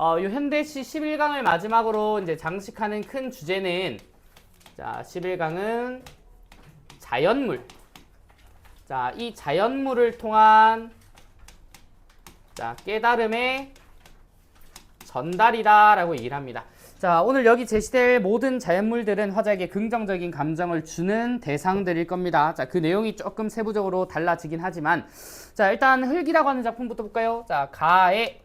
어, 요 현대시 11강을 마지막으로 이제 장식하는 큰 주제는 자, 11강은 자연물. 자, 이 자연물을 통한 자, 깨달음의 전달이다라고 얘기를 합니다. 자, 오늘 여기 제시될 모든 자연물들은 화자에게 긍정적인 감정을 주는 대상들일 겁니다. 자, 그 내용이 조금 세부적으로 달라지긴 하지만 자, 일단 흙이라고 하는 작품부터 볼까요? 자, 가의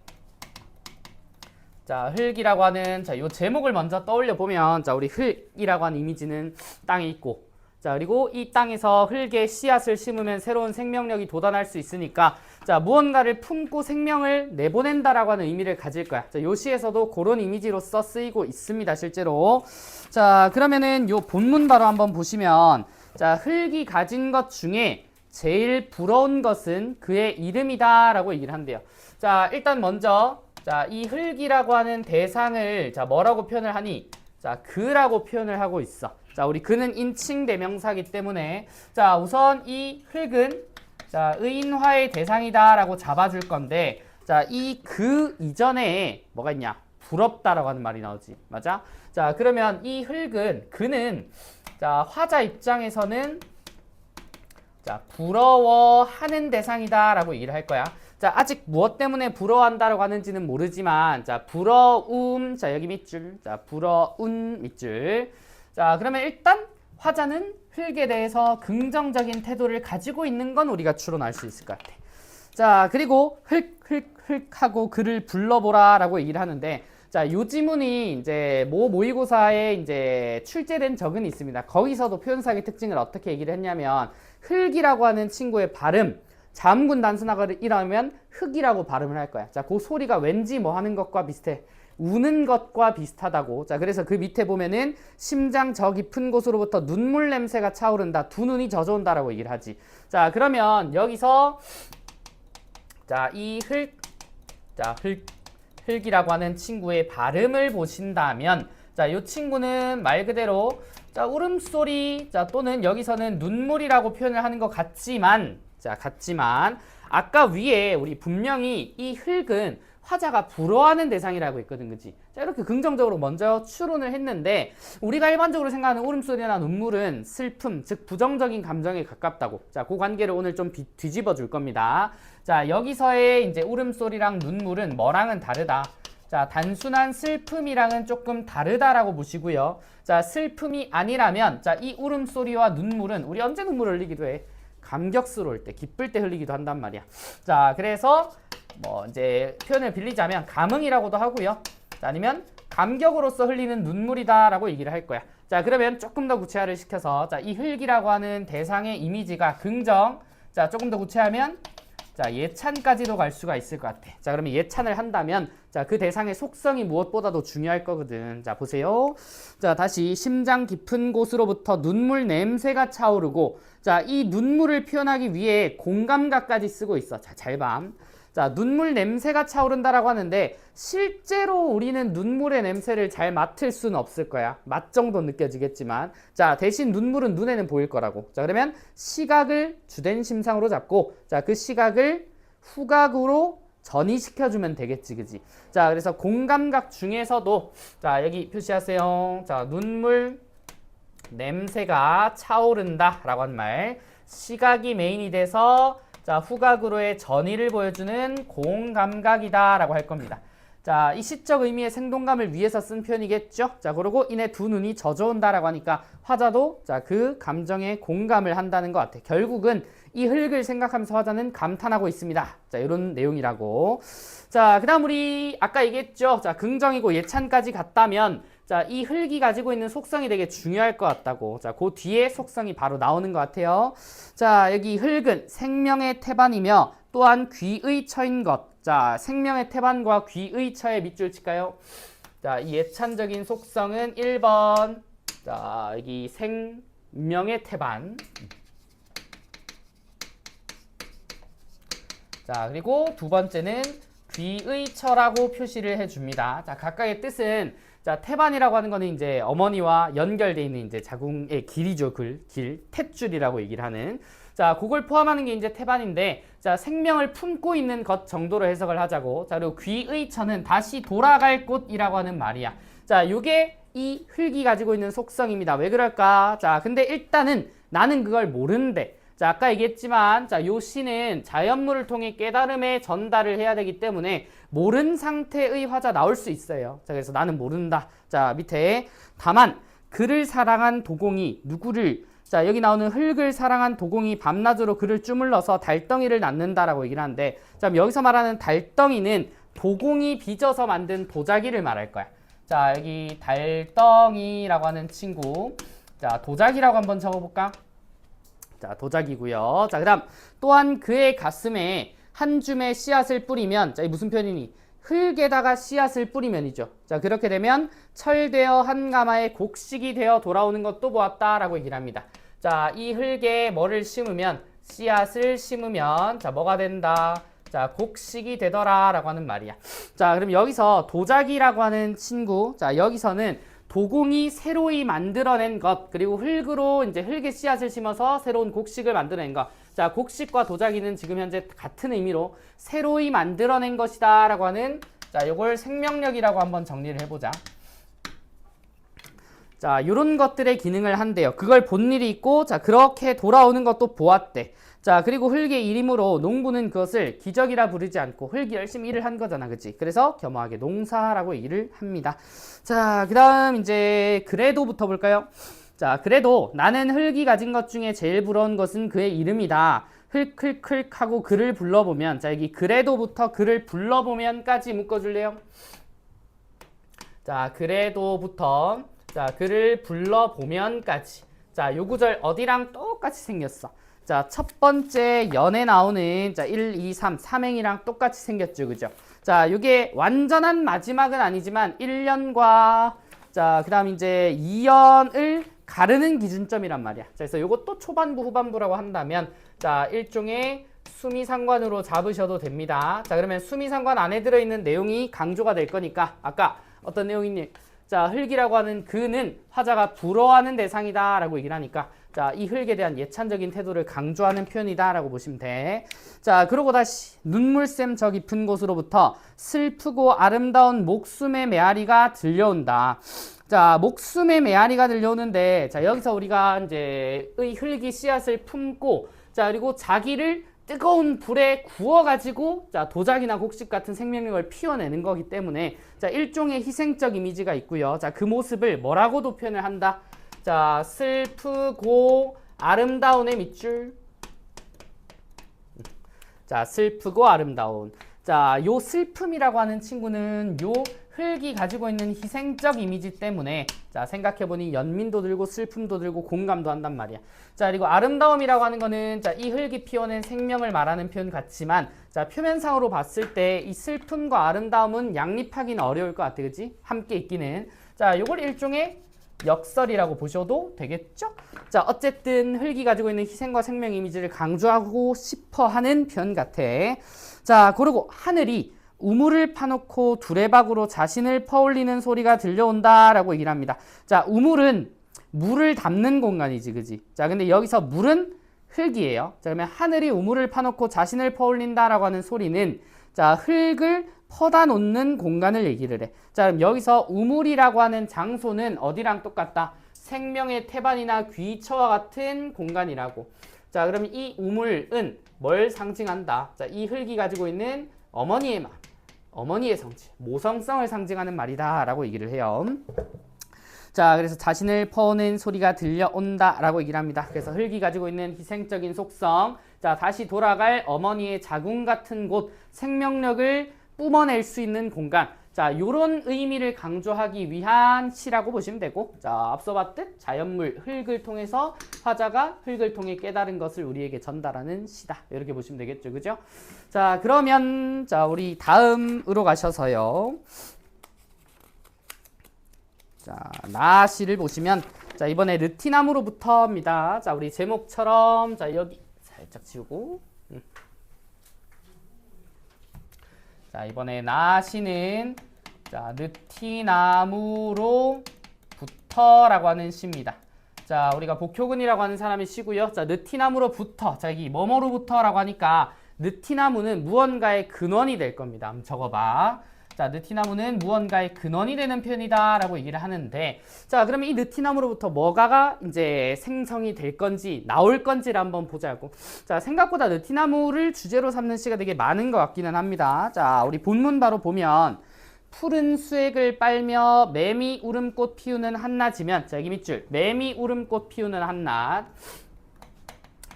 자, 흙이라고 하는 자, 요 제목을 먼저 떠올려 보면 자, 우리 흙이라고 하는 이미지는 땅에 있고 자, 그리고 이 땅에서 흙에 씨앗을 심으면 새로운 생명력이 돋아날 수 있으니까 자, 무언가를 품고 생명을 내보낸다라고 하는 의미를 가질 거야. 자, 요 시에서도 그런 이미지로서 쓰이고 있습니다, 실제로. 자, 그러면은 요 본문 바로 한번 보시면 자, 흙이 가진 것 중에 제일 부러운 것은 그의 이름이다라고 얘기를 한대요. 자, 일단 먼저 자, 이 흙이라고 하는 대상을 자, 뭐라고 표현을 하니? 자, 그라고 표현을 하고 있어. 자, 우리 그는 인칭 대명사기 때문에 자, 우선 이 흙은 자, 의인화의 대상이다라고 잡아 줄 건데 자, 이 그 이전에 뭐가 있냐? 부럽다라고 하는 말이 나오지. 맞아? 자, 그러면 이 흙은 그는 자, 화자 입장에서는 자, 부러워하는 대상이다라고 얘기를 할 거야. 자, 아직 무엇 때문에 부러워한다라고 하는지는 모르지만, 자, 부러움, 자, 여기 밑줄, 자, 부러운 밑줄. 자, 그러면 일단 화자는 흙에 대해서 긍정적인 태도를 가지고 있는 건 우리가 추론할 수 있을 것 같아. 자, 그리고 흙, 흙, 흙 하고 그를 불러보라 라고 얘기를 하는데, 자, 요 지문이 이제 모 모의고사에 이제 출제된 적은 있습니다. 거기서도 표현사의 특징을 어떻게 얘기를 했냐면, 흙이라고 하는 친구의 발음, 자음군 단순화가이라면 흙이라고 발음을 할 거야. 자, 그 소리가 왠지 뭐 하는 것과 비슷해. 우는 것과 비슷하다고. 자, 그래서 그 밑에 보면은 심장 저 깊은 곳으로부터 눈물 냄새가 차오른다. 두 눈이 젖어온다라고 얘기를 하지. 자, 그러면 여기서 자, 이 흙, 자, 흙, 흙이라고 하는 친구의 발음을 보신다면 자, 이 친구는 말 그대로 자, 울음소리 자, 또는 여기서는 눈물이라고 표현을 하는 것 같지만 자, 같지만 아까 위에 우리 분명히 이 흙은 화자가 부러워하는 대상이라고 했거든, 그지? 자, 이렇게 긍정적으로 먼저 추론을 했는데, 우리가 일반적으로 생각하는 울음소리나 눈물은 슬픔, 즉 부정적인 감정에 가깝다고. 자, 그 관계를 오늘 좀 비- 뒤집어 줄 겁니다. 자, 여기서의 이제 울음소리랑 눈물은 뭐랑은 다르다. 자, 단순한 슬픔이랑은 조금 다르다라고 보시고요. 자, 슬픔이 아니라면, 자, 이 울음소리와 눈물은 우리 언제 눈물을 흘리기도 해? 감격스러울 때, 기쁠 때 흘리기도 한단 말이야. 자, 그래서 뭐 이제 표현을 빌리자면 감흥이라고도 하고요. 자, 아니면 감격으로서 흘리는 눈물이다라고 얘기를 할 거야. 자, 그러면 조금 더 구체화를 시켜서 자, 이 흙이라고 하는 대상의 이미지가 긍정. 자, 조금 더 구체하면 자, 예찬까지도 갈 수가 있을 것 같아. 자, 그러면 예찬을 한다면 자, 그 대상의 속성이 무엇보다도 중요할 거거든. 자, 보세요. 자, 다시 심장 깊은 곳으로부터 눈물 냄새가 차오르고 자, 이 눈물을 표현하기 위해 공감각까지 쓰고 있어. 자, 잘 봐. 자, 눈물 냄새가 차오른다라고 하는데 실제로 우리는 눈물의 냄새를 잘 맡을 수는 없을 거야. 맛 정도 느껴지겠지만. 자, 대신 눈물은 눈에는 보일 거라고. 자, 그러면 시각을 주된 심상으로 잡고 자, 그 시각을 후각으로 전이시켜 주면 되겠지. 그지? 자, 그래서 공감각 중에서도 자, 여기 표시하세요. 자, 눈물 냄새가 차오른다 라고 한 말. 시각이 메인이 돼서 자, 후각으로의 전이를 보여주는 공감각이다 라고 할 겁니다. 자, 이 시적 의미의 생동감을 위해서 쓴 표현이겠죠? 자, 그리고 이내 두 눈이 젖어온다라고 하니까 화자도 자, 그 감정에 공감을 한다는 것 같아. 결국은 이 흙을 생각하면서 화자는 감탄하고 있습니다. 자, 이런 내용이라고. 자, 그 다음 우리 아까 얘기했죠? 자, 긍정이고 예찬까지 갔다면 자, 이 흙이 가지고 있는 속성이 되게 중요할 것 같다고. 자, 그 뒤에 속성이 바로 나오는 것 같아요. 자, 여기 흙은 생명의 태반이며 또한 귀의 처인 것. 자, 생명의 태반과 귀의 처에 밑줄 칠까요? 자, 이 예찬적인 속성은 1번. 자, 여기 생명의 태반. 자, 그리고 두 번째는 귀의 처라고 표시를 해줍니다. 자, 각각의 뜻은 자, 태반이라고 하는 거는 이제 어머니와 연결되어 있는 이제 자궁의 길이죠. 글, 길, 탯줄이라고 얘기를 하는. 자, 그걸 포함하는 게 이제 태반인데, 자, 생명을 품고 있는 것 정도로 해석을 하자고. 자, 그리고 귀의 천은 다시 돌아갈 곳이라고 하는 말이야. 자, 요게 이 흙이 가지고 있는 속성입니다. 왜 그럴까? 자, 근데 일단은 나는 그걸 모르는데, 자, 아까 얘기했지만, 자, 요 시는 자연물을 통해 깨달음의 전달을 해야 되기 때문에 모른 상태의 화자 나올 수 있어요. 자, 그래서 나는 모른다. 자, 밑에 다만 그를 사랑한 도공이 누구를 자, 여기 나오는 흙을 사랑한 도공이 밤낮으로 그를 주물러서 달덩이를 낳는다라고 얘기를 하는데, 자, 여기서 말하는 달덩이는 도공이 빚어서 만든 도자기를 말할 거야. 자, 여기 달덩이라고 하는 친구. 자, 도자기라고 한번 적어볼까? 자, 도자기고요. 자, 그다음 또한 그의 가슴에 한 줌의 씨앗을 뿌리면 자, 이 무슨 표현이니? 흙에다가 씨앗을 뿌리면이죠. 자, 그렇게 되면 철되어 한 가마의 곡식이 되어 돌아오는 것도 보았다라고 얘기를 합니다. 자, 이 흙에 뭐를 심으면 씨앗을 심으면 자, 뭐가 된다? 자, 곡식이 되더라라고 하는 말이야. 자, 그럼 여기서 도자기라고 하는 친구. 자, 여기서는 도공이 새로이 만들어낸 것 그리고 흙으로 이제 흙에 씨앗을 심어서 새로운 곡식을 만들어낸 것. 자, 곡식과 도자기는 지금 현재 같은 의미로 새로이 만들어낸 것이다라고 하는 자, 요걸 생명력이라고 한번 정리를 해보자. 자, 이런 것들의 기능을 한대요. 그걸 본 일이 있고, 자, 그렇게 돌아오는 것도 보았대. 자, 그리고 흙의 일임으로 농부는 그것을 기적이라 부르지 않고 흙이 열심히 일을 한 거잖아, 그치? 그래서 겸허하게 농사라고 얘기를 합니다. 자, 그 다음 이제 그래도부터 볼까요? 자, 그래도 나는 흙이 가진 것 중에 제일 부러운 것은 그의 이름이다. 흙클클 하고 그를 불러보면, 자, 여기 그래도부터 그를 불러보면까지 묶어줄래요? 자, 그래도부터, 자, 그를 불러보면까지. 자, 요 구절 어디랑 똑같이 생겼어. 자, 첫 번째 연에 나오는 자, 1, 2, 3, 3행이랑 똑같이 생겼죠. 그죠? 자, 요게 완전한 마지막은 아니지만 1년과 자, 그다음 이제 2년을 가르는 기준점이란 말이야. 자, 그래서 요것도 초반부 후반부라고 한다면 자, 일종의 수미상관으로 잡으셔도 됩니다. 자, 그러면 수미상관 안에 들어 있는 내용이 강조가 될 거니까 아까 어떤 내용이니 자, 흙이라고 하는 그는 화자가 부러워하는 대상이다 라고 얘기를 하니까 자, 이 흙에 대한 예찬적인 태도를 강조하는 표현이다라고 보시면 돼. 자, 그러고 다시 눈물샘 저 깊은 곳으로부터 슬프고 아름다운 목숨의 메아리가 들려온다. 자, 목숨의 메아리가 들려오는데 자, 여기서 우리가 이제 의 흙이 씨앗을 품고 자, 그리고 자기를 뜨거운 불에 구워가지고 자 도자기나 곡식 같은 생명력을 피워내는 거기 때문에 자 일종의 희생적 이미지가 있고요. 자그 모습을 뭐라고도 표현을 한다. 자 슬프고 아름다운의 밑줄. 자 슬프고 아름다운. 자 요 슬픔이라고 하는 친구는 요 흙이 가지고 있는 희생적 이미지 때문에 자 생각해보니 연민도 들고 슬픔도 들고 공감도 한단 말이야. 자 그리고 아름다움이라고 하는 거는 자이 흙이 피워낸 생명을 말하는 표현 같지만 자 표면상으로 봤을 때 이 슬픔과 아름다움은 양립하기는 어려울 것 같아, 그지? 함께 있기는 자 요걸 일종의 역설이라고 보셔도 되겠죠? 자 어쨌든 흙이 가지고 있는 희생과 생명 이미지를 강조하고 싶어 하는 표현 같아. 자 그리고 하늘이 우물을 파놓고 두레박으로 자신을 퍼올리는 소리가 들려온다라고 얘기를 합니다. 자, 우물은 물을 담는 공간이지, 그지? 자, 근데 여기서 물은 흙이에요. 자, 그러면 하늘이 우물을 파놓고 자신을 퍼올린다라고 하는 소리는 자, 흙을 퍼다 놓는 공간을 얘기를 해. 자, 그럼 여기서 우물이라고 하는 장소는 어디랑 똑같다? 생명의 태반이나 귀처와 같은 공간이라고. 자, 그럼 이 우물은 뭘 상징한다? 자, 이 흙이 가지고 있는 어머니의 마음. 어머니의 성질, 모성성을 상징하는 말이다 라고 얘기를 해요. 자, 그래서 자신을 퍼오는 소리가 들려온다 라고 얘기를 합니다. 그래서 흙이 가지고 있는 희생적인 속성, 자, 다시 돌아갈 어머니의 자궁 같은 곳, 생명력을 뿜어낼 수 있는 공간. 자, 요런 의미를 강조하기 위한 시라고 보시면 되고, 자, 앞서 봤듯 자연물, 흙을 통해서 화자가 흙을 통해 깨달은 것을 우리에게 전달하는 시다. 이렇게 보시면 되겠죠. 그죠? 자, 그러면, 자, 우리 다음으로 가셔서요. 자, 나시를 보시면, 자, 이번에 르티나무로부터입니다. 자, 우리 제목처럼, 자, 여기 살짝 지우고, 음. 자, 이번에 나시는 자, 느티나무로 부터라고 하는 시입니다. 자, 우리가 복효근이라고 하는 사람이 시고요. 자, 느티나무로부터, 자, 여기 뭐뭐로부터라고 하니까 느티나무는 무언가의 근원이 될 겁니다. 한번 적어봐. 자, 느티나무는 무언가의 근원이 되는 편이다 라고 얘기를 하는데, 자, 그러면 이 느티나무로부터 뭐가가 이제 생성이 될 건지 나올 건지를 한번 보자고. 자, 생각보다 느티나무를 주제로 삼는 시가 되게 많은 것 같기는 합니다. 자, 우리 본문 바로 보면. 푸른 수액을 빨며 매미 울음꽃 피우는 한낮이면 자 여기 밑줄 매미 울음꽃 피우는 한낮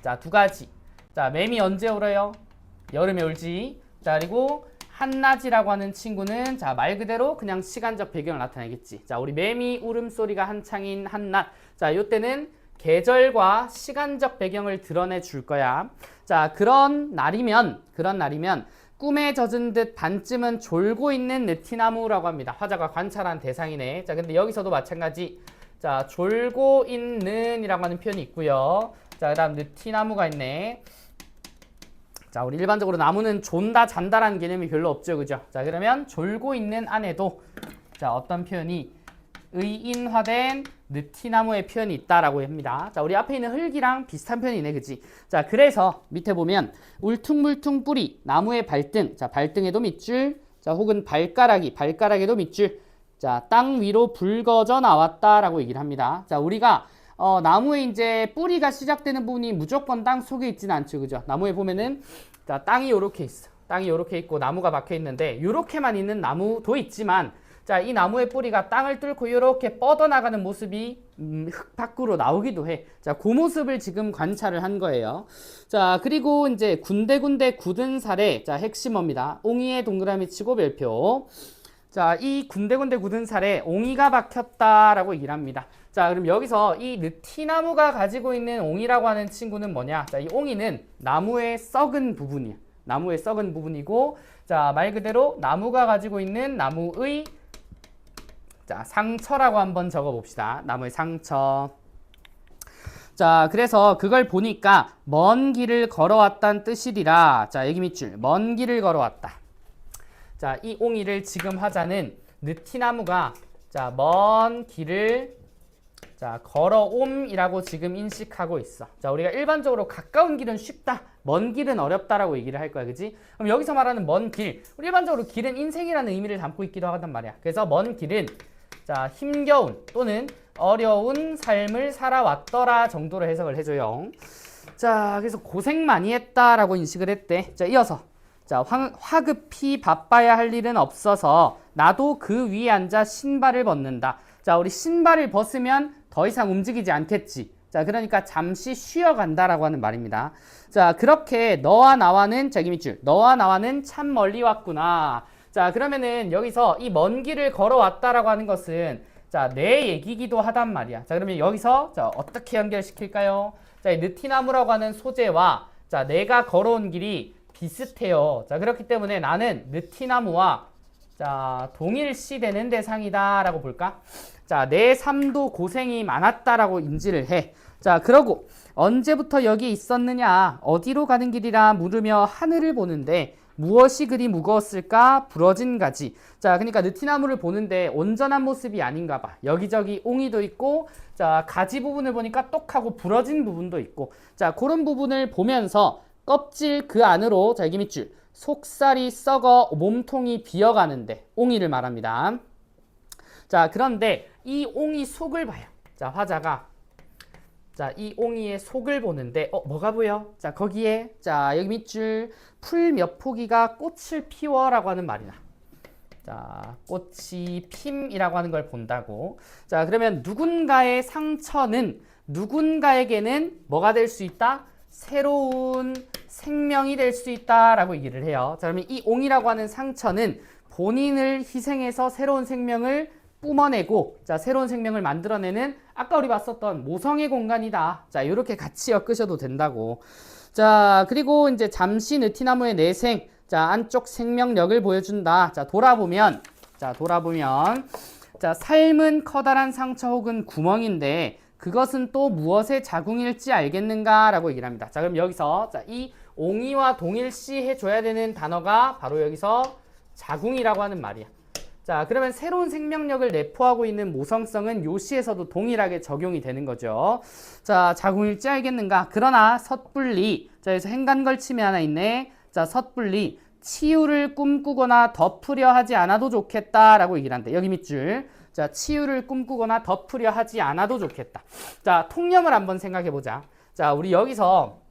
자 두 가지 자 매미 언제 울어요 여름에 울지 자 그리고 한낮이라고 하는 친구는 자 말 그대로 그냥 시간적 배경을 나타내겠지 자 우리 매미 울음소리가 한창인 한낮 자 요때는 계절과 시간적 배경을 드러내 줄 거야 자 그런 날이면 그런 날이면 꿈에 젖은 듯 반쯤은 졸고 있는 느티나무라고 합니다. 화자가 관찰한 대상이네. 자, 근데 여기서도 마찬가지. 자, 졸고 있는이라고 하는 표현이 있고요. 자, 그다음 느티나무가 있네. 자, 우리 일반적으로 나무는 존다 잔다라는 개념이 별로 없죠, 그죠? 자, 그러면 졸고 있는 안에도 자 어떤 표현이 의인화된 느티나무의 표현이 있다라고 합니다. 자, 우리 앞에 있는 흙이랑 비슷한 표현이네, 그지? 자, 그래서 밑에 보면 울퉁불퉁 뿌리, 나무의 발등, 자, 발등에도 밑줄, 자, 혹은 발가락이, 발가락에도 밑줄, 자, 땅 위로 붉어져 나왔다라고 얘기를 합니다. 자, 우리가 어, 나무에 이제 뿌리가 시작되는 부분이 무조건 땅 속에 있지는 않죠, 그죠? 나무에 보면은 자, 땅이 요렇게 있어. 땅이 요렇게 있고 나무가 박혀 있는데 요렇게만 있는 나무도 있지만 자, 이 나무의 뿌리가 땅을 뚫고 이렇게 뻗어나가는 모습이 음, 흙 밖으로 나오기도 해. 자, 그 모습을 지금 관찰을 한 거예요. 자, 그리고 이제 군데군데 굳은 살에 자, 핵심어입니다. 옹이의 동그라미 치고 별표. 자, 이 군데군데 굳은 살에 옹이가 박혔다라고 얘기를 합니다. 자, 그럼 여기서 이 느티나무가 가지고 있는 옹이라고 하는 친구는 뭐냐? 자, 이 옹이는 나무의 썩은 부분이야. 나무의 썩은 부분이고, 자, 말 그대로 나무가 가지고 있는 나무의 자, 상처라고 한번 적어 봅시다. 나무의 상처. 자, 그래서 그걸 보니까 먼 길을 걸어왔다는 뜻이리라. 자, 여기 밑줄. 먼 길을 걸어왔다. 자, 이 옹이를 지금 하자는 느티나무가 자, 먼 길을 자, 걸어옴이라고 지금 인식하고 있어. 자, 우리가 일반적으로 가까운 길은 쉽다. 먼 길은 어렵다라고 얘기를 할 거야. 그지? 그럼 여기서 말하는 먼 길. 우리 일반적으로 길은 인생이라는 의미를 담고 있기도 하단 말이야. 그래서 먼 길은 자, 힘겨운 또는 어려운 삶을 살아왔더라 정도로 해석을 해줘요. 자, 그래서 고생 많이 했다라고 인식을 했대. 자, 이어서 자, 화, 화급히 바빠야 할 일은 없어서 나도 그 위에 앉아 신발을 벗는다. 자, 우리 신발을 벗으면 더 이상 움직이지 않겠지. 자, 그러니까 잠시 쉬어간다라고 하는 말입니다. 자, 그렇게 너와 나와는 자기 밑줄. 너와 나와는 참 멀리 왔구나. 자, 그러면은 여기서 이 먼 길을 걸어왔다라고 하는 것은 자, 내 얘기기도 하단 말이야. 자, 그러면 여기서 자, 어떻게 연결시킬까요? 자, 이 느티나무라고 하는 소재와 자, 내가 걸어온 길이 비슷해요. 자, 그렇기 때문에 나는 느티나무와 자, 동일시 되는 대상이다라고 볼까? 자, 내 삶도 고생이 많았다라고 인지를 해. 자, 그러고 언제부터 여기 있었느냐? 어디로 가는 길이라 물으며 하늘을 보는데 무엇이 그리 무거웠을까? 부러진 가지. 자, 그러니까 느티나무를 보는데 온전한 모습이 아닌가 봐. 여기저기 옹이도 있고, 자, 가지 부분을 보니까 똑하고 부러진 부분도 있고, 자, 그런 부분을 보면서 껍질 그 안으로, 자, 여기 밑줄. 속살이 썩어 몸통이 비어가는데, 옹이를 말합니다. 자, 그런데 이 옹이 속을 봐요. 자, 화자가 자, 이 옹이의 속을 보는데 어, 뭐가 보여? 자, 거기에 자, 여기 밑줄 풀 몇 포기가 꽃을 피워라고 하는 말이나. 자, 꽃이 핌이라고 하는 걸 본다고. 자, 그러면 누군가의 상처는 누군가에게는 뭐가 될 수 있다? 새로운 생명이 될 수 있다라고 얘기를 해요. 자, 그러면 이 옹이라고 하는 상처는 본인을 희생해서 새로운 생명을 뿜어내고 자 새로운 생명을 만들어내는 아까 우리 봤었던 모성의 공간이다. 자 이렇게 같이 엮으셔도 된다고. 자 그리고 이제 잠시 느티나무의 내생 자 안쪽 생명력을 보여준다. 자 돌아보면 자 돌아보면 자 삶은 커다란 상처 혹은 구멍인데 그것은 또 무엇의 자궁일지 알겠는가라고 얘기를 합니다. 자 그럼 여기서 자 이 옹이와 동일시 해줘야 되는 단어가 바로 여기서 자궁이라고 하는 말이야. 자, 그러면 새로운 생명력을 내포하고 있는 모성성은 요 시에서도 동일하게 적용이 되는 거죠. 자, 자궁일지 알겠는가? 그러나 섣불리, 자, 여기서 행간걸침이 하나 있네. 자, 섣불리 치유를 꿈꾸거나 덮으려 하지 않아도 좋겠다라고 얘기를 한대. 여기 밑줄. 자, 치유를 꿈꾸거나 덮으려 하지 않아도 좋겠다. 자, 통념을 한번 생각해 보자. 자, 우리 여기서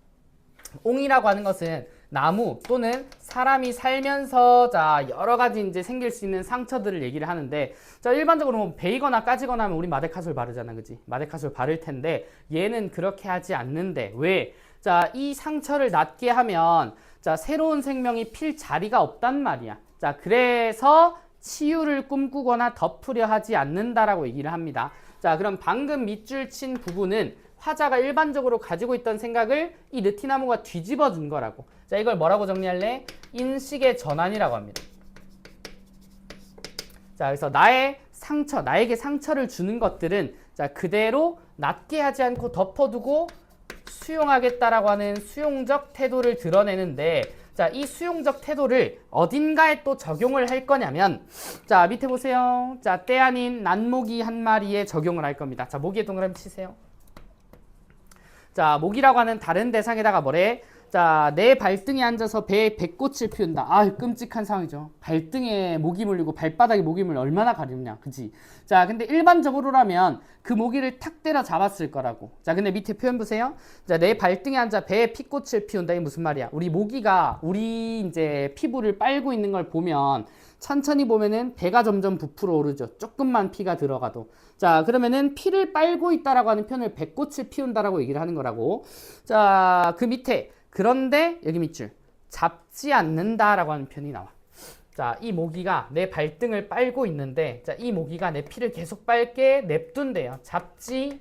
옹이라고 하는 것은 나무 또는 사람이 살면서 자 여러 가지 이제 생길 수 있는 상처들을 얘기를 하는데 자 일반적으로 뭐 베이거나 까지거나 하면 우리 마데카솔 바르잖아 그지? 마데카솔 바를 텐데 얘는 그렇게 하지 않는데 왜? 자 이 상처를 낫게 하면 자 새로운 생명이 필 자리가 없단 말이야. 자 그래서 치유를 꿈꾸거나 덮으려 하지 않는다라고 얘기를 합니다. 자 그럼 방금 밑줄 친 부분은 화자가 일반적으로 가지고 있던 생각을 이 느티나무가 뒤집어 준 거라고. 자, 이걸 뭐라고 정리할래? 인식의 전환이라고 합니다. 자, 그래서 나의 상처, 나에게 상처를 주는 것들은 자, 그대로 낫게 하지 않고 덮어두고 수용하겠다라고 하는 수용적 태도를 드러내는데 자, 이 수용적 태도를 어딘가에 또 적용을 할 거냐면 자, 밑에 보세요. 자, 때 아닌 난모기 한 마리에 적용을 할 겁니다. 자, 모기에 동그라미 치세요. 자, 목이라고 하는 다른 대상에다가 뭐래? 자, 내 발등에 앉아서 배에 배꽃을 피운다. 아, 끔찍한 상황이죠. 발등에 모기 물리고 발바닥에 모기 물면 얼마나 가렵냐. 그지? 자, 근데 일반적으로라면 그 모기를 탁 때려 잡았을 거라고. 자, 근데 밑에 표현 보세요. 자, 내 발등에 앉아 배에 피꽃을 피운다. 이게 무슨 말이야? 우리 모기가 우리 이제 피부를 빨고 있는 걸 보면 천천히 보면은 배가 점점 부풀어 오르죠. 조금만 피가 들어가도. 자, 그러면은 피를 빨고 있다라고 하는 표현을 배꽃을 피운다라고 얘기를 하는 거라고. 자, 그 밑에 그런데 여기 밑줄 잡지 않는다라고 하는 표현이 나와. 자, 이 모기가 내 발등을 빨고 있는데 자, 이 모기가 내 피를 계속 빨게 냅둔대요. 잡지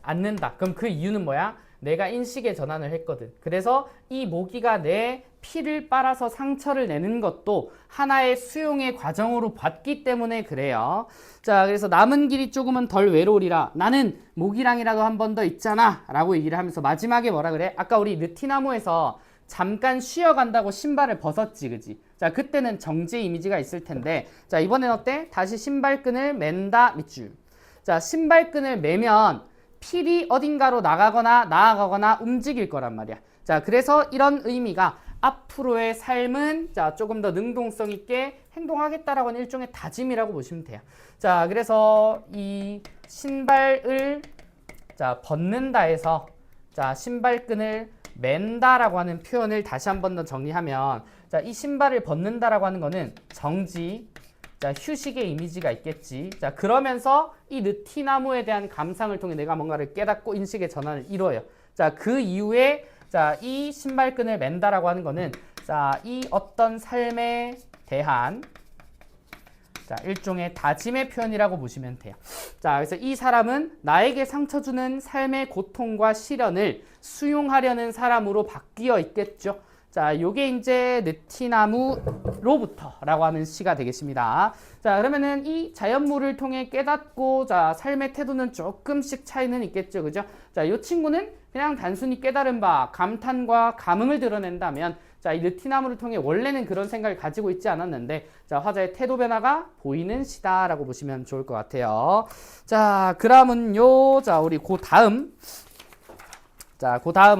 않는다. 그럼 그 이유는 뭐야? 내가 인식의 전환을 했거든. 그래서 이 모기가 내 피를 빨아서 상처를 내는 것도 하나의 수용의 과정으로 봤기 때문에 그래요. 자, 그래서 남은 길이 조금은 덜 외로우리라. 나는 모기랑이라도 한 번 더 있잖아. 라고 얘기를 하면서 마지막에 뭐라 그래? 아까 우리 느티나무에서 잠깐 쉬어간다고 신발을 벗었지, 그지? 자, 그때는 정제 이미지가 있을 텐데, 자, 이번엔 어때? 다시 신발끈을 맨다, 밑줄. 자, 신발끈을 매면 필이 어딘가로 나가거나 나아가거나 움직일 거란 말이야. 자, 그래서 이런 의미가 앞으로의 삶은 자, 조금 더 능동성 있게 행동하겠다라고 하는 일종의 다짐이라고 보시면 돼요. 자, 그래서 이 신발을 자, 벗는다 해서 자, 신발끈을 맨다라고 하는 표현을 다시 한 번 더 정리하면 자, 이 신발을 벗는다라고 하는 거는 정지 자, 휴식의 이미지가 있겠지. 자, 그러면서 이 느티나무에 대한 감상을 통해 내가 뭔가를 깨닫고 인식의 전환을 이루어요. 자, 그 이후에 자, 이 신발끈을 맨다라고 하는 거는 자, 이 어떤 삶에 대한 자, 일종의 다짐의 표현이라고 보시면 돼요. 자, 그래서 이 사람은 나에게 상처 주는 삶의 고통과 시련을 수용하려는 사람으로 바뀌어 있겠죠. 자, 요게 이제 느티나무로부터라고 하는 시가 되겠습니다. 자, 그러면은 이 자연물을 통해 깨닫고 자, 삶의 태도는 조금씩 차이는 있겠죠. 그죠? 자, 요 친구는 그냥 단순히 깨달은 바 감탄과 감흥을 드러낸다면 자, 이 느티나무를 통해 원래는 그런 생각을 가지고 있지 않았는데 자, 화자의 태도 변화가 보이는 시다라고 보시면 좋을 것 같아요. 자, 그러면요. 자, 우리 그 다음 자, 그 다음은